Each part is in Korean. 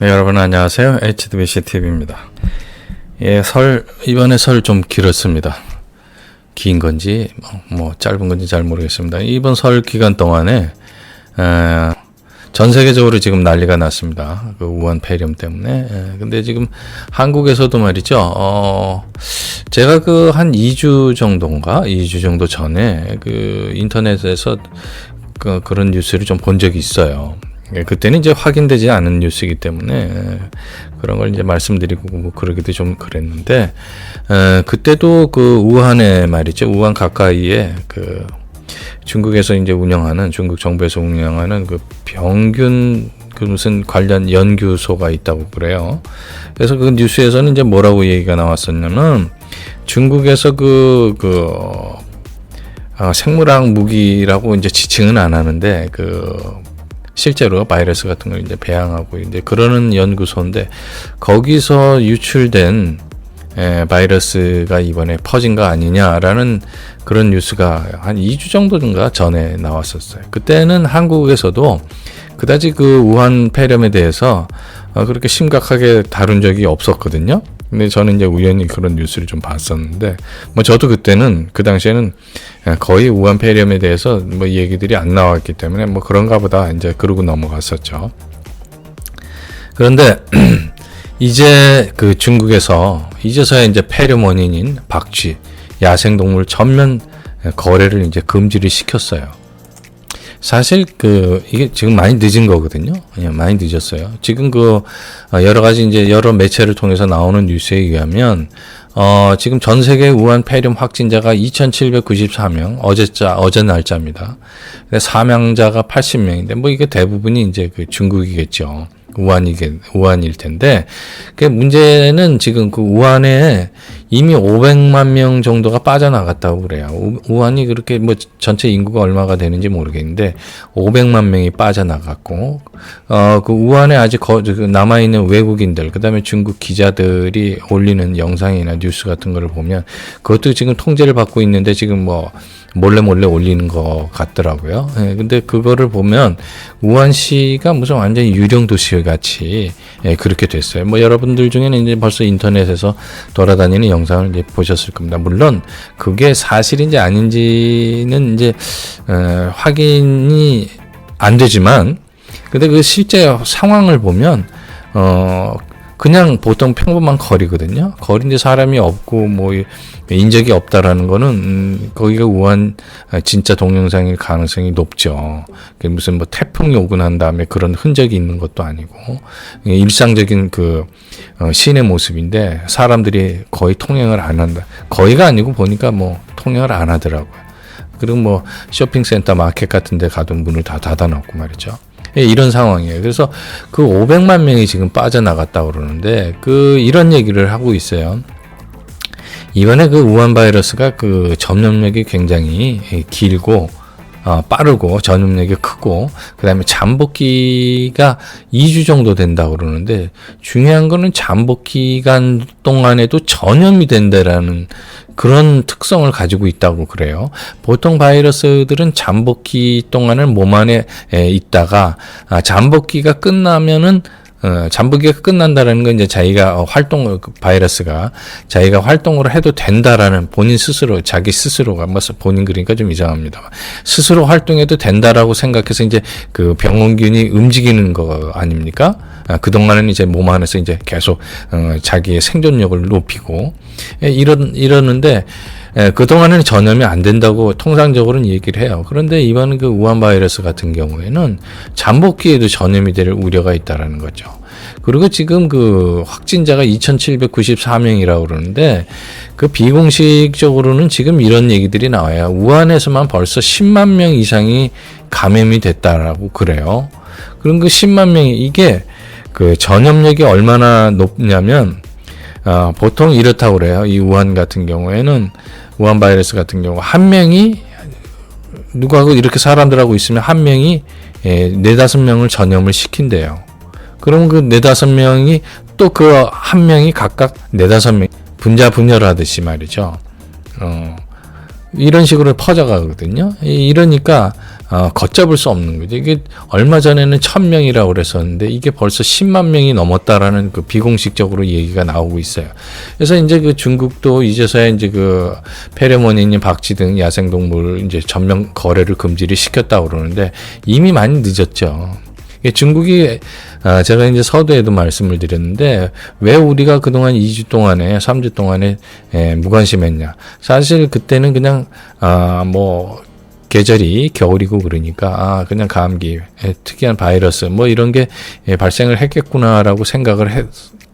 네, 여러분 안녕하세요. HDBC TV입니다. 예, 설 이번에 설 좀 길었습니다. 긴 건지 뭐, 뭐 짧은 건지 잘 모르겠습니다. 이번 설 기간 동안에 에, 전 세계적으로 지금 난리가 났습니다. 그 우한 폐렴 때문에. 에, 근데 지금 한국에서도 말이죠. 어, 제가 그 한 2주 정도인가 2주 정도 전에 그 인터넷에서 그, 그런 뉴스를 좀 본 적이 있어요. 예, 그때는 이제 확인되지 않은 뉴스이기 때문에 예, 그런 걸 이제 말씀드리고 뭐 그러기도 좀 그랬는데 에, 그때도 그 우한에 말이죠 우한 가까이에 그 중국에서 이제 운영하는 중국 정부에서 운영하는 그 병균 그 무슨 관련 연구소가 있다고 그래요. 그래서 그 뉴스에서는 이제 뭐라고 얘기가 나왔었냐면 중국에서 그, 그, 어, 생물학 무기라고 이제 지칭은 안 하는데 그 실제로 바이러스 같은 걸 이제 배양하고 이제 그러는 연구소인데 거기서 유출된 에, 바이러스가 이번에 퍼진 거 아니냐라는 그런 뉴스가 한 2주 정도인가 전에 나왔었어요. 그때는 한국에서도 그다지 그 우한 폐렴에 대해서 어, 그렇게 심각하게 다룬 적이 없었거든요. 근데 저는 이제 우연히 그런 뉴스를 좀 봤었는데, 뭐 저도 그때는 그 당시에는 거의 우한 폐렴에 대해서 뭐 얘기들이 안 나왔기 때문에 뭐 그런가 보다 이제 그러고 넘어갔었죠. 그런데 이제 그 중국에서 이제서야 이제 폐렴 원인인 박쥐, 야생동물 전면 거래를 이제 금지를 시켰어요. 사실 그 이게 지금 많이 늦은 거거든요. 예, 많이 늦었어요. 지금 그 어, 여러 가지 이제 여러 매체를 통해서 나오는 뉴스에 의하면 어 지금 전 세계 우한 폐렴 확진자가 2,794명 어제자 어제 날짜입니다. 사망자가 80명인데 뭐 이게 대부분이 이제 그 중국이겠죠. 우한이게 우한일 텐데 그 문제는 지금 그 우한에 이미 500만 명 정도가 빠져나갔다고 그래요. 우, 우한이 그렇게 뭐 전체 인구가 얼마가 되는지 모르겠는데 500만 명이 빠져나갔고 어 그 우한에 아직 거, 그 남아 있는 외국인들 그다음에 중국 기자들이 올리는 영상이나 뉴스 같은 거를 보면 그것도 지금 통제를 받고 있는데 지금 뭐 몰래 몰래 올리는 것 같더라고요. 예, 근데 그거를 보면 우한시가 무슨 완전히 유령 도시 같이 예, 그렇게 됐어요. 뭐 여러분들 중에는 이제 벌써 인터넷에서 돌아다니는 영상을 이제 보셨을 겁니다. 물론 그게 사실인지 아닌지는 이제 어, 확인이 안 되지만 근데 그 실제 상황을 보면 어 그냥 보통 평범한 거리거든요. 거리인데 사람이 없고 뭐 인적이 없다라는 거는 음, 거기가 우한 진짜 동영상일 가능성이 높죠. 무슨 뭐 태풍이 오고 난 다음에 그런 흔적이 있는 것도 아니고 일상적인 그 어, 시내 모습인데 사람들이 거의 통행을 안 한다. 거의가 아니고 보니까 뭐 통행을 안 하더라고요. 그리고 뭐 쇼핑센터 마켓 같은 데 가도 문을 다 닫아놓고 말이죠. 예, 이런 상황이에요. 그래서 그 500만 명이 지금 빠져나갔다 그러는데 그 이런 얘기를 하고 있어요. 이번에 그 우한 바이러스가 그 전염력이 굉장히 길고 어, 빠르고 전염력이 크고 그다음에 잠복기가 2주 정도 된다 그러는데 중요한 거는 잠복 기간 동안에도 전염이 된다라는 그런 특성을 가지고 있다고 그래요. 보통 바이러스들은 잠복기 동안은 몸 안에 에, 있다가 아, 잠복기가 끝나면은 어, 잠복기가 끝난다라는 건 이제 자기가 어, 활동을 그 바이러스가 자기가 활동을 해도 된다라는 본인 스스로 자기 스스로가 뭐 본인 그러니까 좀 이상합니다. 스스로 활동해도 된다라고 생각해서 이제 그 병원균이 움직이는 거 아닙니까? 아, 그 동안은 이제 몸 안에서 이제 계속 어, 자기의 생존력을 높이고 예, 이런 이러는데 예, 그동안은 전염이 안 된다고 통상적으로는 얘기를 해요. 그런데 이번 그 우한 바이러스 같은 경우에는 잠복기에도 전염이 될 우려가 있다라는 거죠. 그리고 지금 그 확진자가 2,794명이라고 그러는데 그 비공식적으로는 지금 이런 얘기들이 나와요. 우한에서만 벌써 10만 명 이상이 감염이 됐다라고 그래요. 그럼 그 10만 명이 이게 그 전염력이 얼마나 높냐면 어, 보통 이렇다고 그래요. 이 우한 같은 경우에는 우한 바이러스 같은 경우 한 명이 누구하고 이렇게 사람들하고 있으면 한 명이 예, 네다섯 명을 전염을 시킨대요. 그럼 그 네 다섯 명이 또 그 한 명이 각각 네 다섯 명 분자 분열하듯이 말이죠. 어, 이런 식으로 퍼져가거든요. 이- 이러니까 어, 걷잡을 수 없는 거죠. 이게 얼마 전에는 천 명이라고 그랬었는데 이게 벌써 10만 명이 넘었다라는 그 비공식적으로 얘기가 나오고 있어요. 그래서 이제 그 중국도 이제서야 이제 그 페레모니니 박쥐 등 야생동물 이제 전면 거래를 금지를 시켰다고 그러는데 이미 많이 늦었죠. 중국이 아, 제가 이제 서두에도 말씀을 드렸는데 왜 우리가 그동안 2주 동안에 3주 동안에 에, 무관심했냐? 사실 그때는 그냥 아뭐 계절이 겨울이고 그러니까 아 그냥 감기 에, 특이한 바이러스 뭐 이런 게 예, 발생을 했겠구나라고 생각을 했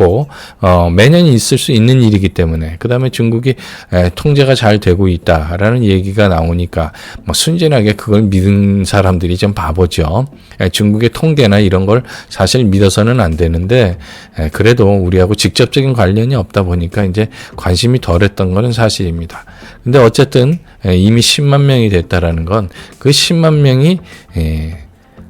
고 어 매년 있을 수 있는 일이기 때문에 그 다음에 중국이 에, 통제가 잘 되고 있다라는 얘기가 나오니까 뭐 순진하게 그걸 믿은 사람들이 좀 바보죠. 에, 중국의 통계나 이런 걸 사실 믿어서는 안 되는데 에, 그래도 우리하고 직접적인 관련이 없다 보니까 이제 관심이 덜했던 거는 사실입니다. 근데 어쨌든 에, 이미 10만 명이 됐다라는 건 그 10만 명이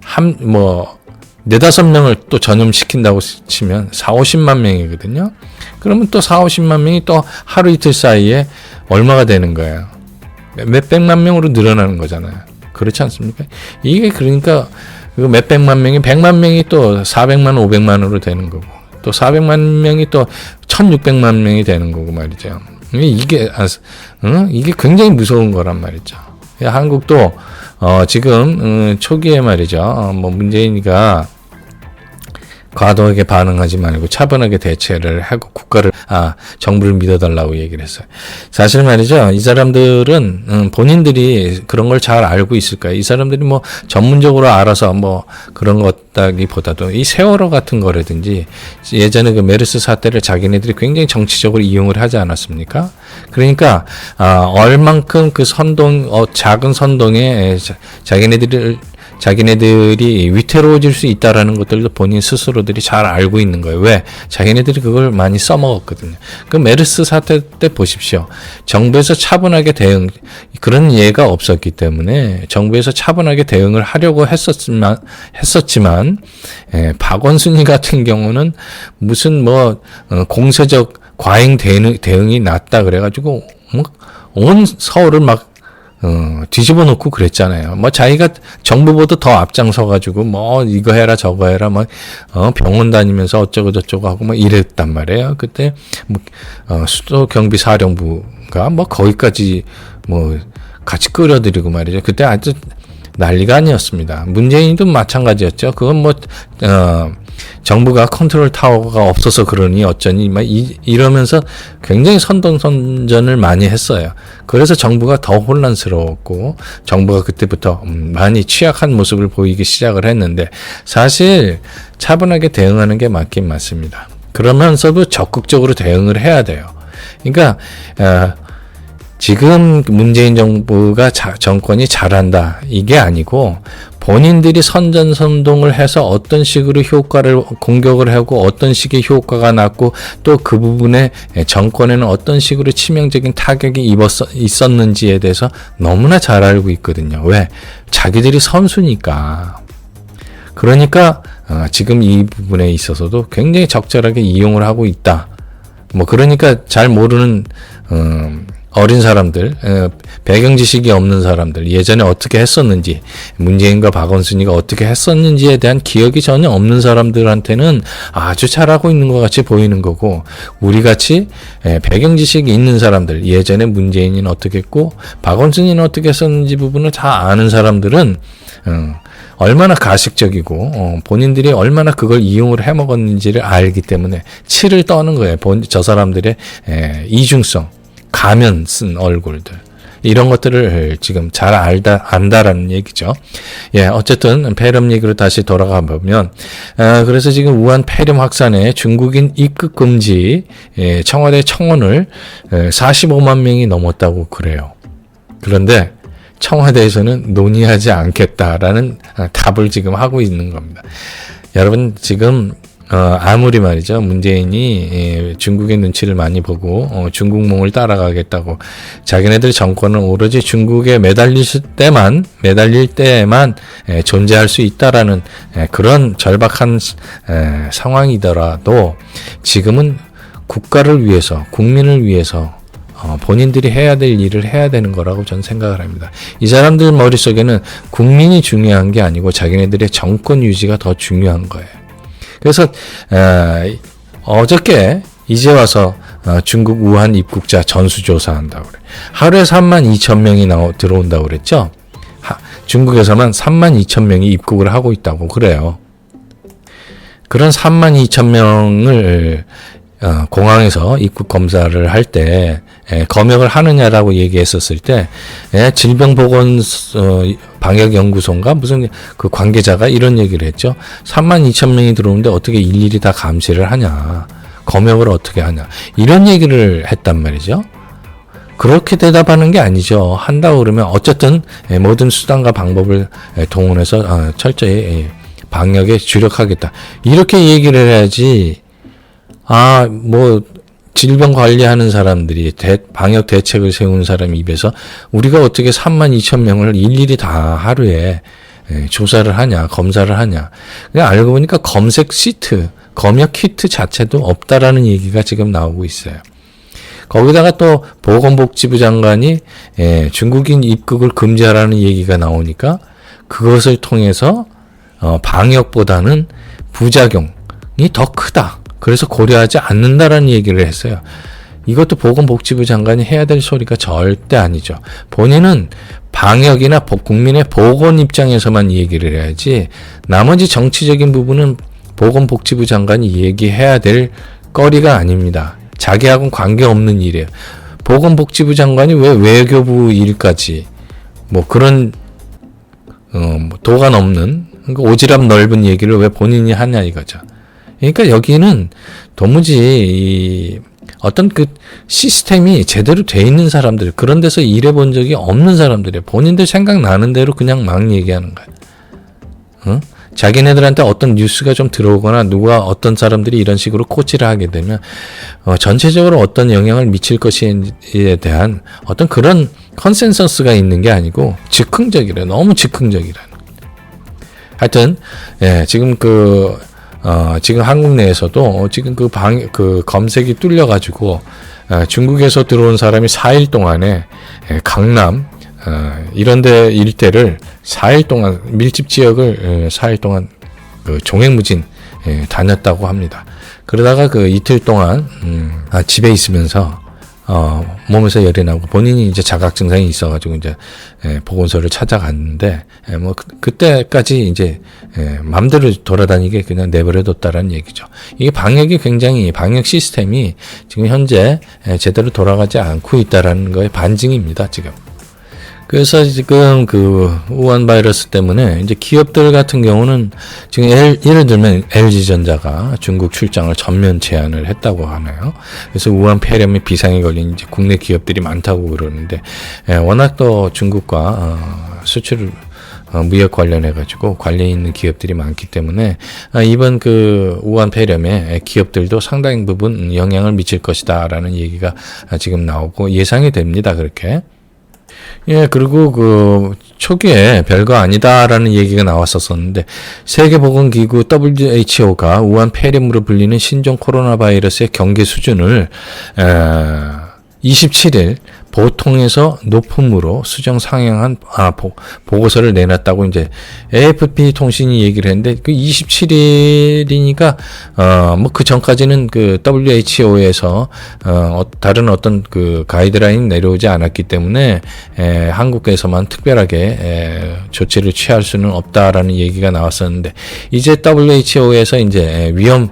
한뭐 네다섯 명을 또 전염시킨다고 치면 4, 50만 명이거든요. 그러면 또 4, 50만 명이 또 하루 이틀 사이에 얼마가 되는 거예요. 몇- 몇백만 명으로 늘어나는 거잖아요. 그렇지 않습니까? 이게 그러니까 그 몇백만 명이 100만 명이 또 400만, 500만으로 되는 거고 또 400만 명이 또 1600만 명이 되는 거고 말이죠. 이게 아, 응? 이게 굉장히 무서운 거란 말이죠. 한국도 어, 지금 음, 초기에 말이죠. 어, 뭐 문재인이가 과도하게 반응하지 말고 차분하게 대처를 하고 국가를 아 정부를 믿어달라고 얘기를 했어요. 사실 말이죠. 이 사람들은 음, 본인들이 그런 걸 잘 알고 있을까요? 이 사람들이 뭐 전문적으로 알아서 뭐 그런 것다기보다도 이 세월호 같은 거라든지 예전에 그 메르스 사태를 자기네들이 굉장히 정치적으로 이용을 하지 않았습니까? 그러니까 아 얼만큼 그 선동 어, 작은 선동에 자, 자기네들을 자기네들이 위태로워질 수 있다라는 것들도 본인 스스로들이 잘 알고 있는 거예요. 왜? 자기네들이 그걸 많이 써먹었거든요. 그 메르스 사태 때 보십시오. 정부에서 차분하게 대응, 그런 예가 없었기 때문에 정부에서 차분하게 대응을 하려고 했었지만, 했었지만, 예, 박원순이 같은 경우는 무슨 뭐, 어, 공세적 과잉 대응, 대응이 났다 그래가지고, 뭐, 온 서울을 막 어, 뒤집어 놓고 그랬잖아요. 뭐 자기가 정부보다 더 앞장서 가지고 뭐 이거 해라 저거 해라 막 어, 병원 다니면서 어쩌고 저쩌고 하고 막 이랬단 말이에요. 그때 뭐 어, 수도 경비 사령부가 뭐 거기까지 뭐 같이 끌어들이고 말이죠. 그때 아주 난리가 아니었습니다. 문재인도 마찬가지였죠. 그건 뭐 어, 정부가 컨트롤 타워가 없어서 그러니 어쩌니 막 이, 이러면서 굉장히 선동선전을 많이 했어요. 그래서 정부가 더 혼란스러웠고 정부가 그때부터 음, 많이 취약한 모습을 보이기 시작을 했는데 사실 차분하게 대응하는 게 맞긴 맞습니다. 그러면서도 적극적으로 대응을 해야 돼요. 그러니까 어, 지금 문재인 정부가 자, 정권이 잘한다 이게 아니고 본인들이 선전선동을 해서 어떤 식으로 효과를 공격을 하고 어떤 식의 효과가 났고 또 그 부분에 정권에는 어떤 식으로 치명적인 타격이 입었 있었는지에 대해서 너무나 잘 알고 있거든요. 왜? 자기들이 선수니까. 그러니까 어, 지금 이 부분에 있어서도 굉장히 적절하게 이용을 하고 있다. 뭐 그러니까 잘 모르는 음, 어린 사람들, 어, 배경 지식이 없는 사람들, 예전에 어떻게 했었는지, 문재인과 박원순이가 어떻게 했었는지에 대한 기억이 전혀 없는 사람들한테는 아주 잘하고 있는 것 같이 보이는 거고, 우리 같이 예, 배경 지식이 있는 사람들, 예전에 문재인은 어떻게 했고, 박원순이는 어떻게 했었는지 부분을 다 아는 사람들은, 어, 얼마나 가식적이고 어, 본인들이 얼마나 그걸 이용을 해먹었는지를 알기 때문에 치를 떠는 거예요. 본, 저 사람들의 에, 이중성, 가면 쓴 얼굴들. 이런 것들을 지금 잘 알다, 안다라는 얘기죠. 예, 어쨌든 폐렴 얘기로 다시 돌아가 보면, 아, 그래서 지금 우한 폐렴 확산에 중국인 입국 금지, 예, 청와대 청원을 에, 45만 명이 넘었다고 그래요. 그런데 청와대에서는 논의하지 않겠다라는 아, 답을 지금 하고 있는 겁니다. 여러분 지금 어, 아무리 말이죠. 문재인이 예, 중국의 눈치를 많이 보고 어, 중국몽을 따라가겠다고 자기네들 정권은 오로지 중국에 매달릴 때만 매달릴 때만 예, 존재할 수 있다라는 예, 그런 절박한 예, 상황이더라도 지금은 국가를 위해서 국민을 위해서 어, 본인들이 해야 될 일을 해야 되는 거라고 저는 생각을 합니다. 이 사람들 머릿속에는 국민이 중요한 게 아니고 자기네들의 정권 유지가 더 중요한 거예요. 그래서 에, 어저께 이제 와서 어, 중국 우한 입국자 전수조사한다고 그래. 하루에 3만 2천 명이 나오, 들어온다고 그랬죠. 하, 중국에서만 3만 2천 명이 입국을 하고 있다고 그래요. 그런 3만 2천 명을 어, 공항에서 입국 검사를 할 때 검역을 하느냐라고 얘기했었을 때 예, 질병보건 어, 방역연구소인가 무슨 그 관계자가 이런 얘기를 했죠. 3만 2천 명이 들어오는데 어떻게 일일이 다 감시를 하냐. 검역을 어떻게 하냐. 이런 얘기를 했단 말이죠. 그렇게 대답하는 게 아니죠. 한다고 그러면 어쨌든 예, 모든 수단과 방법을 예, 동원해서 어, 철저히 예, 방역에 주력하겠다. 이렇게 얘기를 해야지 아, 뭐, 질병 관리하는 사람들이 대, 방역 대책을 세운 사람 입에서 우리가 어떻게 3만 2천 명을 일일이 다 하루에 예, 조사를 하냐, 검사를 하냐. 그냥 알고 보니까 검색 시트, 검역 키트 자체도 없다라는 얘기가 지금 나오고 있어요. 거기다가 또 보건복지부 장관이 예, 중국인 입국을 금지하라는 얘기가 나오니까 그것을 통해서 어, 방역보다는 부작용이 더 크다. 그래서 고려하지 않는다라는 얘기를 했어요. 이것도 보건복지부 장관이 해야 될 소리가 절대 아니죠. 본인은 방역이나 국민의 보건 입장에서만 얘기를 해야지 나머지 정치적인 부분은 보건복지부 장관이 얘기해야 될 거리가 아닙니다. 자기하고는 관계없는 일이에요. 보건복지부 장관이 왜 외교부 일까지 뭐 그런 어, 뭐 도가 넘는 그러니까 오지랖 넓은 얘기를 왜 본인이 하냐 이거죠. 그러니까 여기는 도무지 이 어떤 그 시스템이 제대로 돼 있는 사람들 그런 데서 일해 본 적이 없는 사람들이 본인들 생각나는 대로 그냥 막 얘기하는 거야. 어? 자기네들한테 어떤 뉴스가 좀 들어오거나 누가 어떤 사람들이 이런 식으로 코치를 하게 되면 어, 전체적으로 어떤 영향을 미칠 것인지에 대한 어떤 그런 컨센서스가 있는 게 아니고 즉흥적이래 너무 즉흥적이라 하여튼 예, 지금 그 어, 지금 한국 내에서도 지금 그 방, 그 검색이 뚫려가지고, 어, 중국에서 들어온 사람이 4일 동안에 에, 강남, 어, 이런데 일대를 4일 동안, 밀집 지역을 에, 4일 동안 그 종횡무진 에, 다녔다고 합니다. 그러다가 그 이틀 동안, 음, 아, 집에 있으면서 어, 몸에서 열이 나고 본인이 이제 자각 증상이 있어가지고 이제 예, 보건소를 찾아갔는데 예, 뭐 그, 때까지 이제 예, 마음대로 돌아다니게 그냥 내버려뒀다라는 얘기죠. 이게 방역이 굉장히 방역 시스템이 지금 현재 예, 제대로 돌아가지 않고 있다라는 거의 반증입니다. 지금. 그래서 지금 그 우한 바이러스 때문에 이제 기업들 같은 경우는 지금 예를 들면 LG전자가 중국 출장을 전면 제한을 했다고 하나요? 그래서 우한 폐렴이 비상에 걸린 이제 국내 기업들이 많다고 그러는데 예, 워낙 또 중국과 어, 수출을 어, 무역 관련해 가지고 관련 있는 기업들이 많기 때문에 아, 이번 그 우한 폐렴에 기업들도 상당 부분 영향을 미칠 것이다라는 얘기가 지금 나오고 예상이 됩니다. 그렇게. 예, 그리고 그 초기에 별거 아니다라는 얘기가 나왔었었는데 세계보건기구 WHO가 우한 폐렴으로 불리는 신종 코로나 바이러스의 경계 수준을 에, 27일 보통에서 높음으로 수정 상향한 아, 보, 보고서를 내놨다고 이제 AFP 통신이 얘기를 했는데 그 27일이니까 어 뭐 그 전까지는 그 WHO에서 어 다른 어떤 그 가이드라인 내려오지 않았기 때문에 에, 한국에서만 특별하게 에, 조치를 취할 수는 없다라는 얘기가 나왔었는데 이제 WHO에서 이제 위험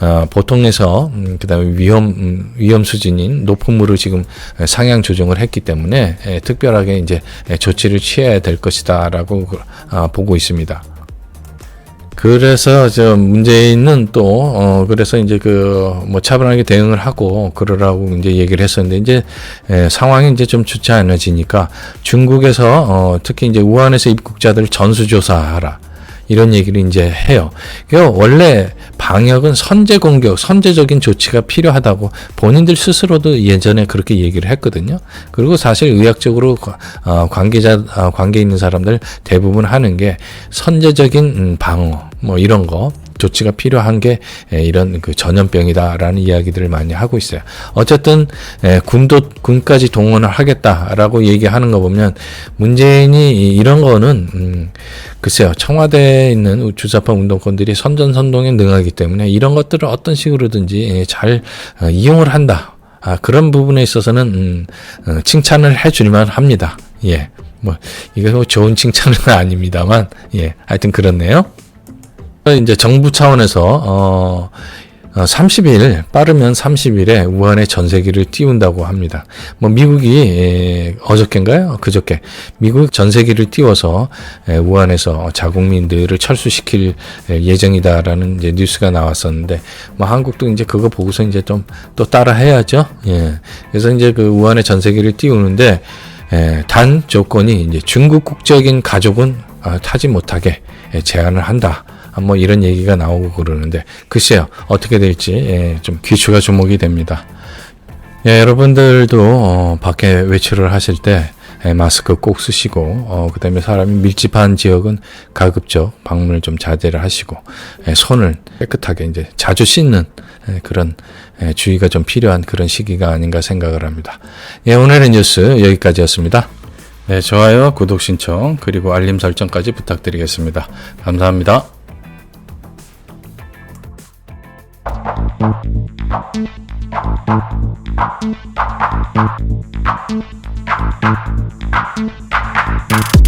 어, 보통에서 음, 그다음에 위험 음, 위험 수준인 높음으로 지금 상향 조정을 했기 때문에 에, 특별하게 이제 조치를 취해야 될 것이다라고 아, 보고 있습니다. 그래서 저 문재인은 또 어 그래서 이제 그 뭐 차분하게 대응을 하고 그러라고 이제 얘기를 했었는데 이제 에, 상황이 이제 좀 좋지 않아지니까 중국에서 어 특히 이제 우한에서 입국자들 전수조사하라. 이런 얘기를 이제 해요. 그 원래 방역은 선제 공격, 선제적인 조치가 필요하다고 본인들 스스로도 예전에 그렇게 얘기를 했거든요. 그리고 사실 의학적으로 과- 어, 관계자 어, 관계 있는 사람들 대부분 하는 게 선제적인 음, 방어 뭐 이런 거 조치가 필요한 게 에, 이런 그 전염병이다라는 이야기들을 많이 하고 있어요. 어쨌든 에, 군도 군까지 동원을 하겠다라고 얘기하는 거 보면 문재인이 이- 이런 거는 음, 글쎄요 청와대에 있는 주사파 운동권들이 선전선동에 능하기 때문에 이런 것들을 어떤 식으로든지 예, 잘 어, 이용을 한다. 아, 그런 부분에 있어서는 음, 어, 칭찬을 해줄만 합니다. 예, 뭐 이게 뭐 좋은 칭찬은 아닙니다만 예, 하여튼 그렇네요. 이제 정부 차원에서 어, 어 30일 빠르면 30일에 우한에 전세기를 띄운다고 합니다. 뭐 미국이 에, 어저께인가요? 그저께 미국 전세기를 띄워서 에, 우한에서 자국민들을 철수시킬 에, 예정이다라는 이제 뉴스가 나왔었는데 뭐 한국도 이제 그거 보고서 이제 좀 또 따라 해야죠. 예. 그래서 이제 그 우한에 전세기를 띄우는데 에, 단 조건이 이제 중국 국적인 가족은 아, 타지 못하게 에, 제한을 한다. 아, 뭐 이런 얘기가 나오고 그러는데 글쎄요 어떻게 될지 예, 좀 귀추가 주목이 됩니다. 예, 여러분들도 어, 밖에 외출을 하실 때 예, 마스크 꼭 쓰시고 어, 그다음에 사람이 밀집한 지역은 가급적 방문을 좀 자제를 하시고 예, 손을 깨끗하게 이제 자주 씻는 예, 그런 예, 주의가 좀 필요한 그런 시기가 아닌가 생각을 합니다. 예, 오늘의 뉴스 여기까지였습니다. 네, 좋아요, 구독 신청 그리고 알림 설정까지 부탁드리겠습니다. 감사합니다. Thank you.